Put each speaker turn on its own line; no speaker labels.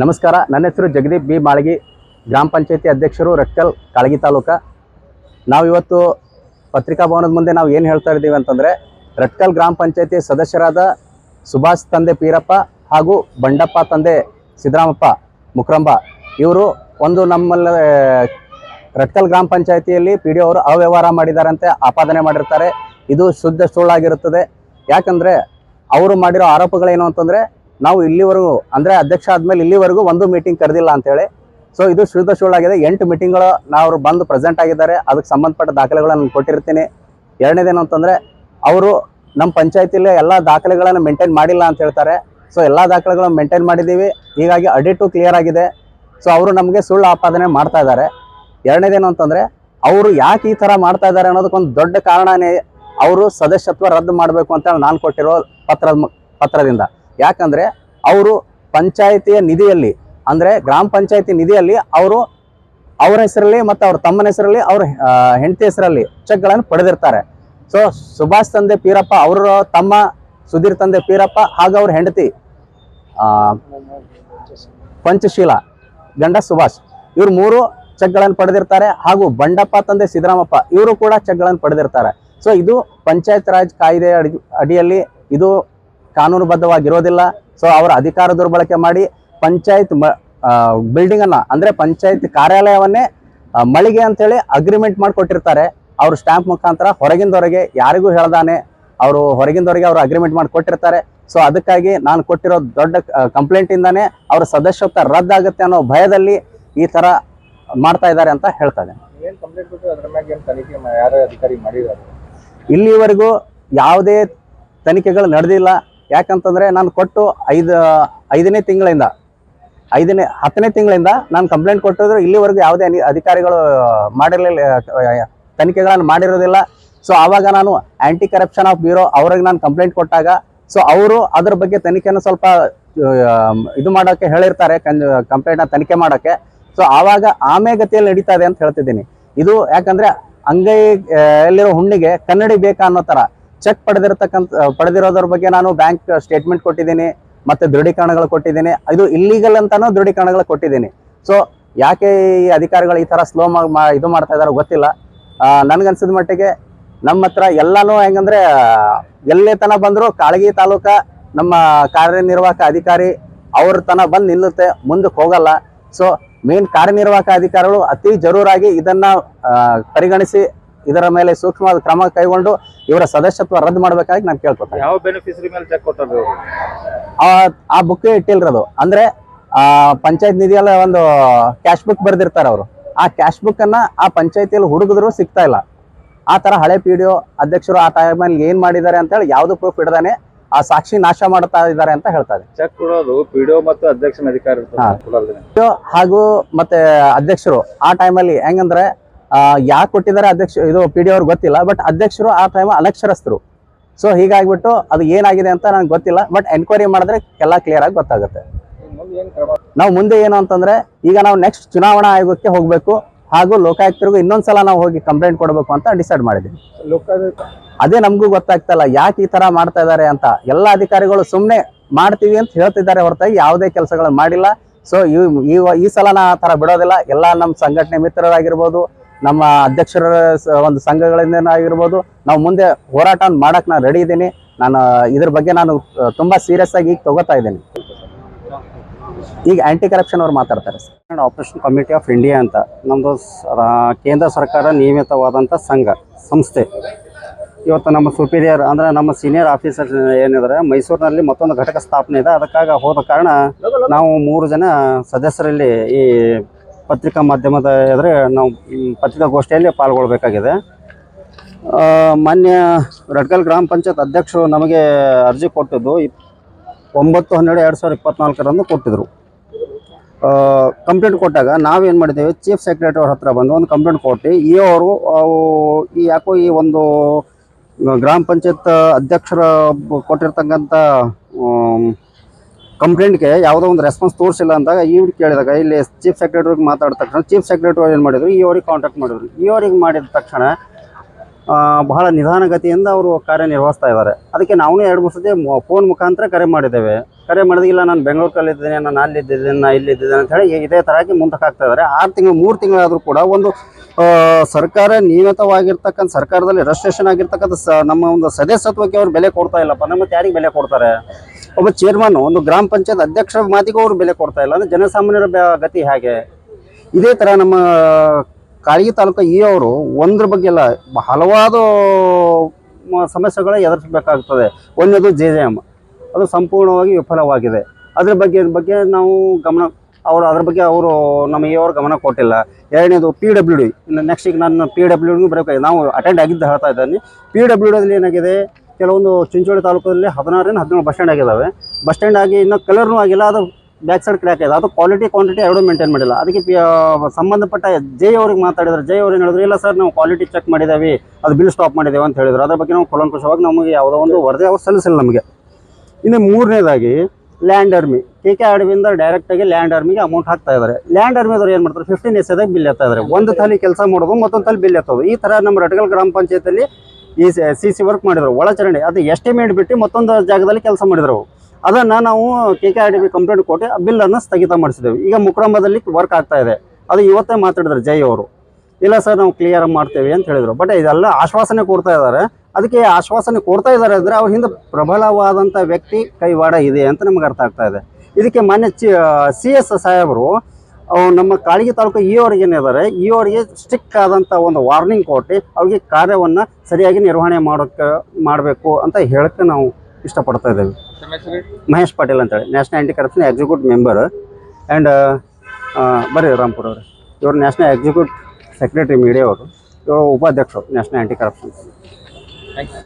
ನಮಸ್ಕಾರ. ನನ್ನ ಹೆಸರು ಜಗದೀಪ್ ಬಿ. ಮಾಳಗಿ. ಗ್ರಾಮ ಪಂಚಾಯತಿ ಅಧ್ಯಕ್ಷರು ರಟ್ಕಲ್ ಕಾಳಗಿ ತಾಲೂಕ. ನಾವು ಇವತ್ತು ಪತ್ರಿಕಾ ಭವನದ ಮುಂದೆ ನಾವು ಏನು ಹೇಳ್ತಾ ಇದ್ದೀವಿ ಅಂತಂದರೆ ರಟ್ಕಲ್ ಗ್ರಾಮ ಪಂಚಾಯತಿ ಸದಸ್ಯರಾದ ಸುಭಾಷ್ ತಂದೆ ಪೀರಪ್ಪ ಹಾಗೂ ಬಂಡಪ್ಪ ತಂದೆ ಸಿದ್ದರಾಮಪ್ಪ ಮುಕ್ರಂಬ ಇವರು ಒಂದು ನಮ್ಮಲ್ಲಿ ರಟ್ಕಲ್ ಗ್ರಾಮ ಪಂಚಾಯತಿಯಲ್ಲಿ ಪಿ ಡಿ ಅವರು ಅವ್ಯವಹಾರ ಮಾಡಿದಾರಂತೆ, ಆಪಾದನೆ ಮಾಡಿರ್ತಾರೆ. ಇದು ಶುದ್ಧ ಸುಳ್ಳಾಗಿರುತ್ತದೆ. ಯಾಕಂದರೆ, ಅವರು ಮಾಡಿರೋ ಆರೋಪಗಳೇನು ಅಂತಂದರೆ ನಾವು ಇಲ್ಲಿವರೆಗೂ, ಅಂದರೆ ಅಧ್ಯಕ್ಷ ಆದಮೇಲೆ ಇಲ್ಲಿವರೆಗೂ ಒಂದು ಮೀಟಿಂಗ್ ಕರೆದಿಲ್ಲ ಅಂತೇಳಿ ಸೊ ಇದು ಶುದ್ಧ ಸುಳ್ಳಾಗಿದೆ. ಎಂಟು ಮೀಟಿಂಗ್ಗಳು ನಾವು ಬಂದು ಪ್ರೆಸೆಂಟ್ ಆಗಿದ್ದಾರೆ. ಅದಕ್ಕೆ ಸಂಬಂಧಪಟ್ಟ ದಾಖಲೆಗಳನ್ನು ಕೊಟ್ಟಿರ್ತೀನಿ. ಎರಡನೇದೇನು ಅಂತಂದರೆ, ಅವರು ನಮ್ಮ ಪಂಚಾಯತಿಲಿ ಎಲ್ಲ ದಾಖಲೆಗಳನ್ನು ಮೇಂಟೈನ್ ಮಾಡಿಲ್ಲ ಅಂತ ಹೇಳ್ತಾರೆ. ಸೊ ಎಲ್ಲ ದಾಖಲೆಗಳನ್ನು ಮೇಂಟೈನ್ ಮಾಡಿದ್ದೀವಿ. ಹೀಗಾಗಿ ಅಡಿಟು ಕ್ಲಿಯರ್ ಆಗಿದೆ. ಸೊ ಅವರು ನಮಗೆ ಸುಳ್ಳು ಆಪಾದನೆ ಮಾಡ್ತಾ ಇದ್ದಾರೆ. ಎರಡನೇದೇನು ಅಂತಂದರೆ, ಅವರು ಯಾಕೆ ಈ ಥರ ಮಾಡ್ತಾ ಇದ್ದಾರೆ ಅನ್ನೋದಕ್ಕೊಂದು ದೊಡ್ಡ ಕಾರಣನೇ ಅವರು ಸದಸ್ಯತ್ವ ರದ್ದು ಮಾಡಬೇಕು ಅಂತ ನಾನು ಕೊಟ್ಟಿರೋ ಪತ್ರದ ಪತ್ರದಿಂದ. ಯಾಕಂದರೆ ಅವರು ಪಂಚಾಯಿತಿಯ ನಿಧಿಯಲ್ಲಿ, ಅಂದರೆ ಗ್ರಾಮ ಪಂಚಾಯಿತಿ ನಿಧಿಯಲ್ಲಿ ಅವರು ಅವರ ಹೆಸರಲ್ಲಿ ಮತ್ತು ಅವ್ರ ತಮ್ಮನ ಹೆಸರಲ್ಲಿ ಅವ್ರ ಹೆಂಡತಿ ಹೆಸರಲ್ಲಿ ಚೆಕ್ಗಳನ್ನು ಪಡೆದಿರ್ತಾರೆ. ಸೊ ಸುಭಾಷ್ ತಂದೆ ಪೀರಪ್ಪ ಅವರ ತಮ್ಮ ಸುಧೀರ್ ತಂದೆ ಪೀರಪ್ಪ ಹಾಗೂ ಅವ್ರ ಹೆಂಡತಿ ಪಂಚಶೀಲ, ಗಂಡ ಸುಭಾಷ್, ಇವ್ರು ಮೂರು ಚೆಕ್ಗಳನ್ನು ಪಡೆದಿರ್ತಾರೆ. ಹಾಗೂ ಬಂಡಪ್ಪ ತಂದೆ ಸಿದ್ದರಾಮಪ್ಪ ಇವರು ಕೂಡ ಚೆಕ್ಗಳನ್ನು ಪಡೆದಿರ್ತಾರೆ. ಸೊ ಇದು ಪಂಚಾಯತ್ ರಾಜ್ ಕಾಯ್ದೆ ಅಡಿ, ಅಡಿಯಲ್ಲಿ ಇದು ಕಾನೂನುಬದ್ಧವಾಗಿರೋದಿಲ್ಲ. ಸೊ ಅವರ ಅಧಿಕಾರ ದುರ್ಬಳಕೆ ಮಾಡಿ ಪಂಚಾಯತ್ ಮ ಬಿಲ್ಡಿಂಗ್ ಅನ್ನ ಅಂದ್ರೆ ಪಂಚಾಯತ್ ಕಾರ್ಯಾಲಯವನ್ನೇ ಮಳಿಗೆ ಅಂತೇಳಿ ಅಗ್ರಿಮೆಂಟ್ ಮಾಡಿಕೊಟ್ಟಿರ್ತಾರೆ. ಅವರು ಸ್ಟ್ಯಾಂಪ್ ಮುಖಾಂತರ ಹೊರಗಿಂದವರೆಗೆ ಯಾರಿಗೂ ಹೇಳ್ದಾನೆ. ಅವರು ಹೊರಗಿಂದವರೆಗೆ ಅವರು ಅಗ್ರಿಮೆಂಟ್ ಮಾಡಿ ಕೊಟ್ಟಿರ್ತಾರೆ ಸೊ ಅದಕ್ಕಾಗಿ ನಾನು ಕೊಟ್ಟಿರೋ ದೊಡ್ಡ ಕಂಪ್ಲೇಂಟ್ ಇಂದಾನೆ ಅವರ ಸದಸ್ಯತ್ವ ರದ್ದಾಗುತ್ತೆ ಅನ್ನೋ ಭಯದಲ್ಲಿ ಈ ತರ ಮಾಡ್ತಾ ಇದ್ದಾರೆ ಅಂತ ಹೇಳ್ತಾ ಇದ್ದೇನೆ.
ಮಾಡಿದಾರೆ
ಇಲ್ಲಿವರೆಗೂ ಯಾವುದೇ ತನಿಖೆಗಳು ನಡೆದಿಲ್ಲ. ಯಾಕಂತಂದ್ರೆ ನಾನು ಕೊಟ್ಟು ಐದು, ಐದನೇ ತಿಂಗಳಿಂದ, ಐದನೇ, ಹತ್ತನೇ ತಿಂಗಳಿಂದ ನಾನು ಕಂಪ್ಲೇಂಟ್ ಕೊಟ್ಟಿದ್ರು. ಇಲ್ಲಿವರೆಗೂ ಯಾವುದೇ ಅಧಿಕಾರಿಗಳು ಮಾಡಿರಲಿಲ್ಲ, ತನಿಖೆಗಳನ್ನು ಮಾಡಿರೋದಿಲ್ಲ. ಸೊ ಆವಾಗ ನಾನು ಆ್ಯಂಟಿ ಕರಪ್ಷನ್ ಆಫ್ ಬ್ಯೂರೋ ಅವ್ರಿಗೆ ನಾನು ಕಂಪ್ಲೇಂಟ್ ಕೊಟ್ಟಾಗ ಸೊ ಅವರು ಅದ್ರ ಬಗ್ಗೆ ತನಿಖೆನ ಸ್ವಲ್ಪ ಇದು ಮಾಡೋಕ್ಕೆ ಹೇಳಿರ್ತಾರೆ ಕಂಪ್ಲೇಂಟ್ನ ತನಿಖೆ ಮಾಡೋಕ್ಕೆ. ಸೊ ಆವಾಗ ಆಮೆಗತಿಯಲ್ಲಿ ನಡೀತಾ ಇದೆ ಅಂತ ಹೇಳ್ತಿದ್ದೀನಿ. ಇದು ಯಾಕಂದರೆ ಅಂಗೈಯಲ್ಲಿರೋ ಹುಣ್ಣಿಗೆ ಕನ್ನಡಿ ಬೇಕಾ ಅನ್ನೋ ತರ. ಚೆಕ್ ಪಡೆದಿರತಕ್ಕಂಥ ಪಡೆದಿರೋದ್ರ ಬಗ್ಗೆ ನಾನು ಬ್ಯಾಂಕ್ ಸ್ಟೇಟ್ಮೆಂಟ್ ಕೊಟ್ಟಿದ್ದೀನಿ, ಮತ್ತೆ ದೃಢೀಕರಣಗಳು ಕೊಟ್ಟಿದ್ದೀನಿ. ಇದು ಇಲ್ಲಿಗಲ್ ಅಂತಾನು ದೃಢೀಕರಣಗಳು ಕೊಟ್ಟಿದ್ದೀನಿ. ಸೊ ಯಾಕೆ ಈ ಅಧಿಕಾರಿಗಳು ಈ ತರ ಸ್ಲೋ ಇದು ಮಾಡ್ತಾ ಇದಾರೋ ಗೊತ್ತಿಲ್ಲ. ನನಗನ್ಸಿದ ಮಟ್ಟಿಗೆ ನಮ್ಮ ಹತ್ರ ಎಲ್ಲಾನು ಹೆಂಗಂದ್ರೆ, ಎಲ್ಲೇ ತನ ಬಂದ್ರು ಕಾಳಗಿ ತಾಲೂಕ ನಮ್ಮ ಕಾರ್ಯನಿರ್ವಾಹಕ ಅಧಿಕಾರಿ ಅವ್ರ ತನ ಬಂದು ನಿಲ್ಲುತ್ತೆ ಮುಂದಕ್ಕೆ ಹೋಗಲ್ಲ. ಸೊ ಮೇನ್ ಕಾರ್ಯನಿರ್ವಾಹಕ ಅಧಿಕಾರಿಗಳು ಅತಿ ಜರೂರಾಗಿ ಇದನ್ನ ಪರಿಗಣಿಸಿ ಇದರ ಮೇಲೆ ಸೂಕ್ಷ್ಮವಾದ ಕ್ರಮ ಕೈಗೊಂಡು ಇವರ ಸದಸ್ಯತ್ವ ರದ್ದು ಮಾಡಬೇಕಾಗಿ ನಾನು ಕೇಳ್ಕೊತೇನೆ
ಯಾವ ಬೆನಿಫಿಷರಿ ಮೇಲೆ ಚೆಕ್ ಕೊಟ್ಟರು
ಆ ಬುಕ್ ಇಟ್ಟಿಲ್ರದು. ಅಂದ್ರೆ ಆ ಪಂಚಾಯತ್ ನಿಧಿಯಲ್ಲ ಒಂದು ಕ್ಯಾಶ್ ಬುಕ್ ಬರ್ದಿರ್ತಾರೆ ಅವರು. ಆ ಕ್ಯಾಶ್ ಬುಕ್ ಅನ್ನ ಆ ಪಂಚಾಯತಿಯಲ್ಲಿ ಹುಡುಗಿದ್ರು ಸಿಗ್ತಾ ಇಲ್ಲ. ಆ ತರ ಹಳೆ ಪಿ ಡಿ ಅಧ್ಯಕ್ಷರು ಆ ಟೈಮಲ್ಲಿ ಏನ್ ಮಾಡಿದ್ದಾರೆ ಅಂತ ಹೇಳಿ ಯಾವ್ದು ಪ್ರೂಫ್ ಇಡದಾನೆ ಆ ಸಾಕ್ಷಿ ನಾಶ ಮಾಡ್ತಾ ಇದ್ದಾರೆ ಅಂತ ಹೇಳ್ತಾರೆ
ಚೆಕ್ ಕೊಡೋದು ಪಿಡಿಒ ಮತ್ತು ಅಧ್ಯಕ್ಷನ ಅಧಿಕಾರಿ.
ಹಾಗೂ ಮತ್ತೆ ಅಧ್ಯಕ್ಷರು ಆ ಟೈಮಲ್ಲಿ ಹೆಂಗಂದ್ರೆ ಯಾಕೆ ಕೊಟ್ಟಿದ್ದಾರೆ ಅಧ್ಯಕ್ಷ ಇದು ಪಿ ಡಿ ಅವ್ರಿಗೆ ಗೊತ್ತಿಲ್ಲ ಬಟ್ ಅಧ್ಯಕ್ಷರು ಆ ಟೈಮ್ ಅನಕ್ಷರಸ್ಥರು. ಸೊ ಹೀಗಾಗ್ಬಿಟ್ಟು ಅದು ಏನಾಗಿದೆ ಅಂತ ನನಗೆ ಗೊತ್ತಿಲ್ಲ ಬಟ್ ಎನ್ಕ್ವೈರಿ ಮಾಡಿದ್ರೆ ಎಲ್ಲ ಕ್ಲಿಯರ್ ಆಗಿ ಗೊತ್ತಾಗುತ್ತೆ. ನಾವು ಮುಂದೆ ಏನು ಅಂತಂದ್ರೆ, ಈಗ ನಾವು ನೆಕ್ಸ್ಟ್ ಚುನಾವಣಾ ಆಯೋಗಕ್ಕೆ ಹೋಗಬೇಕು, ಹಾಗೂ ಲೋಕಾಯುಕ್ತರಿಗೂ ಇನ್ನೊಂದ್ಸಲ ನಾವು ಹೋಗಿ ಕಂಪ್ಲೇಂಟ್ ಕೊಡಬೇಕು ಅಂತ ಡಿಸೈಡ್
ಲೋಕಾಯುಕ್ತ
ಅದೇ ನಮಗೂ ಗೊತ್ತಾಗ್ತಲ್ಲ ಯಾಕೆ ಈ ತರ ಮಾಡ್ತಾ ಇದ್ದಾರೆ ಅಂತ. ಎಲ್ಲ ಅಧಿಕಾರಿಗಳು ಸುಮ್ಮನೆ ಮಾಡ್ತೀವಿ ಅಂತ ಹೇಳ್ತಿದ್ದಾರೆ ಹೊರತಾಗಿ, ಯಾವುದೇ ಕೆಲಸಗಳು ಮಾಡಿಲ್ಲ. ಸೊ ಈ ಈ ಸಲ ನಾ ಆ ಥರ ಬಿಡೋದಿಲ್ಲ. ಎಲ್ಲ ನಮ್ಮ ಸಂಘಟನೆ ಮಿತ್ರರಾಗಿರ್ಬೋದು ನಮ್ಮ ಅಧ್ಯಕ್ಷರ ಒಂದು ಸಂಘಗಳಿಂದ ಆಗಿರ್ಬೋದು ನಾವು ಮುಂದೆ ಹೋರಾಟ ಮಾಡಕ್ಕೆ ನಾನು ರೆಡಿ ಇದ್ದೀನಿ. ನಾನು, ಇದ್ರ ಬಗ್ಗೆ ನಾನು ತುಂಬ ಸೀರಿಯಸ್ ಆಗಿ ಈಗ ತಗೋತಾ ಇದ್ದೀನಿ. ಈಗ ಆ್ಯಂಟಿ ಕರಪ್ಷನ್ ಅವ್ರು ಮಾತಾಡ್ತಾರೆ
sir. Operation committee of India ಅಂತ. ನಮ್ಮದು ಕೇಂದ್ರ ಸರ್ಕಾರ ನಿಯಮಿತವಾದಂಥ ಸಂಘ, ಸಂಸ್ಥೆ. ಇವತ್ತು ನಮ್ಮ ಸುಪೀರಿಯರ್ ಅಂದರೆ ನಮ್ಮ ಸೀನಿಯರ್ ಆಫೀಸರ್ ಏನಿದ್ದಾರೆ ಮೈಸೂರಿನಲ್ಲಿ ಮತ್ತೊಂದು ಘಟಕ ಸ್ಥಾಪನೆ ಇದೆ. ಅದಕ್ಕಾಗಿ ಹೋದ ಕಾರಣ ನಾವು ಮೂರು ಜನ ಸದಸ್ಯರಲ್ಲಿ ಈ ಪತ್ರಿಕಾ ಮಾಧ್ಯಮದ ಎದುರು ನಾವು ಪತ್ರಿಕಾಗೋಷ್ಠಿಯಲ್ಲಿ ಪಾಲ್ಗೊಳ್ಬೇಕಾಗಿದೆ. ಮಾನ್ಯ ರಡ್ಕಲ್ ಗ್ರಾಮ ಪಂಚಾಯತ್ ಅಧ್ಯಕ್ಷರು ನಮಗೆ ಅರ್ಜಿ ಕೊಟ್ಟಿದ್ದು ಇಪ್- ಒಂಬತ್ತು ಹನ್ನೆರಡು, ಎರಡು ಸಾವಿರದ ಇಪ್ಪತ್ನಾಲ್ಕರಂದು ಕೊಟ್ಟಿದ್ದರು ಕಂಪ್ಲೇಂಟ್ ಕೊಟ್ಟಾಗ ನಾವೇನು ಮಾಡಿದ್ದೇವೆ, ಚೀಫ್ ಸೆಕ್ರೆಟರಿ ಅವ್ರ ಹತ್ರ ಬಂದು ಒಂದು ಕಂಪ್ಲೇಂಟ್ ಕೊಟ್ಟು, ಈ ಅವರು, ಅವು ಈ ಯಾಕೋ ಈ ಒಂದು ಗ್ರಾಮ ಪಂಚಾಯತ್ ಅಧ್ಯಕ್ಷರ ಕೊಟ್ಟಿರ್ತಕ್ಕಂಥ ಕಂಪ್ಲೇಂಟ್ಗೆ ಯಾವುದೋ ಒಂದು ರೆಸ್ಪಾನ್ಸ್ ತೋರಿಸಿಲ್ಲ ಅಂದಾಗ ಇವ್ರು ಕೇಳಿದಾಗ, ಇಲ್ಲಿ ಚೀಫ್ ಸೆಕ್ರೆಟರಿಗೆ ಮಾತಾಡಿದ ತಕ್ಷಣ ಚೀಫ್ ಸೆಕ್ರೆಟರಿ ಏನು ಮಾಡಿದ್ರು? ಈ ಅವ್ರಿಗೆ ಕಾಂಟ್ಯಾಕ್ಟ್ ಮಾಡಿದ್ರು. ಈ ಮಾಡಿದ ತಕ್ಷಣ ಬಹಳ ನಿಧಾನಗತಿಯಿಂದ ಅವರು ಕಾರ್ಯನಿರ್ವಹಿಸ್ತಾ ಇದ್ದಾರೆ ಅದಕ್ಕೆ ನಾವು ಎರಡು ಮೂರು ಸತಿ ಫೋನ್ ಮುಖಾಂತರ ಕರೆ ಮಾಡಿದ್ದೇವೆ. ಕರೆ ಮಾಡಿದಿಲ್ಲ ನಾನು ಬೆಂಗಳೂರಲ್ಲಿದ್ದೇನೆ ನಾನು ಅಲ್ಲಿದ್ದೇನೆ ನಾನು ಇಲ್ಲಿದ್ದೇನೆ ಅಂತ ಹೇಳಿ ಇದೇ ಥರಕ್ಕೆ ಮುಂದಕ್ಕೆ ಆಗ್ತಾ ಇದ್ದಾರೆ ಆರು ತಿಂಗಳು, ಮೂರು ತಿಂಗಳಾದರೂ ಕೂಡ ಒಂದು ಸರ್ಕಾರ ನಿಯಮಿತವಾಗಿರ್ತಕ್ಕಂಥ ಸರ್ಕಾರದಲ್ಲಿ ರಿಜಿಸ್ಟ್ರೇಷನ್ ಆಗಿರ್ತಕ್ಕಂಥ ಸ, ನಮ್ಮ ಒಂದು ಸದಸ್ಯತ್ವಕ್ಕೆ ಅವ್ರು ಬೆಲೆ ಕೊಡ್ತಾ ಇಲ್ಲಪ್ಪ. ನಮ್ಮ ಯಾರಿಗೆ ಬೆಲೆ ಕೊಡ್ತಾರೆ? ಒಬ್ಬ ಚೇರ್ಮನ್ ಒಂದು ಗ್ರಾಮ ಪಂಚಾಯತ್ ಅಧ್ಯಕ್ಷರ ಮಾತಿಗೂ ಅವರು ಬೆಲೆ ಕೊಡ್ತಾ ಇಲ್ಲ. ಅಂದ್ರೆ ಜನಸಾಮಾನ್ಯರ ಗತಿ ಹೇಗೆ? ಇದೇ ತರ ನಮ್ಮ ಕಾಳಗಿ ತಾಲೂಕು ಈ ಅವರು ಒಂದ್ರ ಬಗ್ಗೆ ಎಲ್ಲ ಹಲವಾರು ಸಮಸ್ಯೆಗಳ ಎದುರಿಸಬೇಕಾಗ್ತದೆ. ಒಂದನೇದು ಜೆ ಜೆ ಎಂ ಅದು ಸಂಪೂರ್ಣವಾಗಿ ವಿಫಲವಾಗಿದೆ. ಅದ್ರ ಬಗ್ಗೆ ಬಗ್ಗೆ ನಾವು ಗಮನ, ಅವರು ಅದ್ರ ಬಗ್ಗೆ ಅವರು ನಮ್ಮ ಅವರು ಗಮನ ಕೊಟ್ಟಿಲ್ಲ. ಎರಡನೇದು ಪಿ ಡಬ್ಲ್ಯೂ ಡಿ ನೆಕ್ಸ್ಟ್ ಈಗ ನಾನು ಪಿ ಡಬ್ಲ್ಯೂ ಡಿಗೂ ಬರಬೇಕು. ನಾವು ಅಟೆಂಡ್ ಆಗಿದ್ದು ಹೇಳ್ತಾ ಇದ್ದೀನಿ. ಪಿ ಡಬ್ಲ್ಯೂ ಡಿಯಲ್ಲಿ ಏನಾಗಿದೆ? ಕೆಲವೊಂದು ಚಿಂಚೋಳಿ ತಾಲೂಕಲ್ಲಿ ಹದಿನಾರರಿಂದ ಹದಿನೇಳು ಬಸ್ ಸ್ಟ್ಯಾಂಡ್ ಆಗಿದ್ದಾವೆ ಬಸ್ ಸ್ಟ್ಯಾಂಡ್ ಆಗಿ ಇನ್ನೂ ಕಲರ್ನೂ ಆಗಿಲ್ಲ, ಅದು ಬ್ಯಾಕ್ ಸೈಡ್ ಕ್ರ್ಯಾಕ್ ಇದೆ ಅದು ಕ್ವಾಲಿಟಿ ಕ್ವಾಂಟಿಟಿ ಎರಡೂ ಮೇಂಟೈನ್ ಮಾಡಿಲ್ಲ. ಅದಕ್ಕೆ ಸಂಬಂಧಪಟ್ಟ ಜೈ ಅವ್ರಿಗೆ ಮಾತಾಡಿದ್ರೆ ಜೈ ಅವ್ರು ಏನು ಹೇಳಿದ್ರು, ಇಲ್ಲ ಸರ್ ನಾವು ಕ್ವಾಲಿಟಿ ಚೆಕ್ ಮಾಡಿದ್ದೇವೆ ಅದು ಬಿಲ್ ಸ್ಟಾಪ್ ಮಾಡಿದ್ದೇವೆ ಅಂತ ಹೇಳಿದ್ರು. ಅದ್ರ ಬಗ್ಗೆ ನಾವು ಕುಲಂಕುಶವಾಗಿ ನಮಗೆ ಯಾವುದೋ ಒಂದು ವರದಿ ಅವ್ರು ಸಲ್ಲಿಸಿಲ್ಲ ನಮಗೆ. ಇನ್ನು ಮೂರನೇದಾಗಿ ಲ್ಯಾಂಡ್ ಆರ್ಮಿ ಕೆ ಕೆ ಅಡವಿಯಿಂದ ಡೈರೆಕ್ಟಾಗಿ ಲ್ಯಾಂಡ್ ಆರ್ಮಿಗೆ ಅಮೌಂಟ್ ಹಾಕ್ತಾ ಇದ್ದಾರೆ ಲ್ಯಾಂಡ್ ಅವರು ಏನು ಮಾಡ್ತಾರೆ ಫಿಫ್ಟೀನ್ ಎಸ್ ಎದಾಗ ಬಿಲ್ ಎತ್ತಾ ಇದ್ದಾರೆ ಒಂದು ತಲೆ ಕೆಲಸ ಮಾಡೋದು, ಮತ್ತೊಂದು ತಲೆ ಬಿಲ್ ಎತ್ತೋದು. ಈ ಥರ ನಮ್ಮ ರಟಗಲ್ ಗ್ರಾಮ ಪಂಚಾಯತಲ್ಲಿ ಈ ಸಿ ಸಿ ವರ್ಕ್ ಮಾಡಿದ್ರು ಒಳಚರಂಡಿ ಅದು ಎಸ್ಟಿಮೇಟ್ ಬಿಟ್ಟು ಮತ್ತೊಂದು ಜಾಗದಲ್ಲಿ ಕೆಲಸ ಮಾಡಿದ್ರು ಅದನ್ನು ನಾವು K K R D B complaint ಕೊಟ್ಟು ಬಿಲ್ಲನ್ನು ಸ್ಥಗಿತ ಮಾಡಿಸಿದ್ದೇವೆ ಈಗ ಮುಕ್ರಂಬದಲ್ಲಿ ವರ್ಕ್ ಆಗ್ತಾ ಇದೆ. ಅದು ಇವತ್ತೇ ಮಾತಾಡಿದ್ರು ಜೈ ಅವರು. ಇಲ್ಲ ಸರ್ ನಾವು ಕ್ಲಿಯರ್ ಮಾಡ್ತೇವೆ ಅಂತ ಹೇಳಿದರು. ಬಟ್ ಇದೆಲ್ಲ ಆಶ್ವಾಸನೆ ಕೊಡ್ತಾ ಇದ್ದಾರೆ. ಅದಕ್ಕೆ ಆಶ್ವಾಸನೆ ಕೊಡ್ತಾ ಇದ್ದಾರೆ ಅಂದರೆ ಅವ್ರ ಹಿಂದೆ ಪ್ರಬಲವಾದಂಥ ವ್ಯಕ್ತಿ ಕೈವಾಡ ಇದೆ ಅಂತ ನಮ್ಗೆ ಅರ್ಥ ಆಗ್ತಾ ಇದೆ. ಇದಕ್ಕೆ ಮಾನ್ಯ ಚಿ ಸಿ ಎಸ್ ಸಾಹೇಬರು ಅವ್ರು ನಮ್ಮ ಕಾಳಿಗೆ ತಾಲೂಕು ಈವರೆಗೆ ಅವ್ರಿಗೆ ಏನಿದ್ದಾರೆ ಈವರೆಗೆ ಅವರಿಗೆ ಸ್ಟ್ರಿಕ್ ಆದಂಥ ಒಂದು ವಾರ್ನಿಂಗ್ ಕೊಟ್ಟು ಅವ್ರಿಗೆ ಕಾರ್ಯವನ್ನು ಸರಿಯಾಗಿ ನಿರ್ವಹಣೆ ಮಾಡೋಕ್ಕೆ ಮಾಡಬೇಕು ಅಂತ ಹೇಳಕ್ಕೆ ನಾವು ಇಷ್ಟಪಡ್ತಾ ಇದ್ದೇವೆ. ಮಹೇಶ್ ಪಾಟೀಲ್ ಅಂತೇಳಿ. National anti corruption executive member and Barri Rampur ಅವರು. ಇವರು ನ್ಯಾಷನಲ್ ಎಕ್ಸಿಕ್ಯೂಟಿವ್ ಸೆಕ್ರೆಟರಿ ಮೀಡಿಯಾ ಅವರು. ಇವರು ಉಪಾಧ್ಯಕ್ಷರು national anti corruption
thank you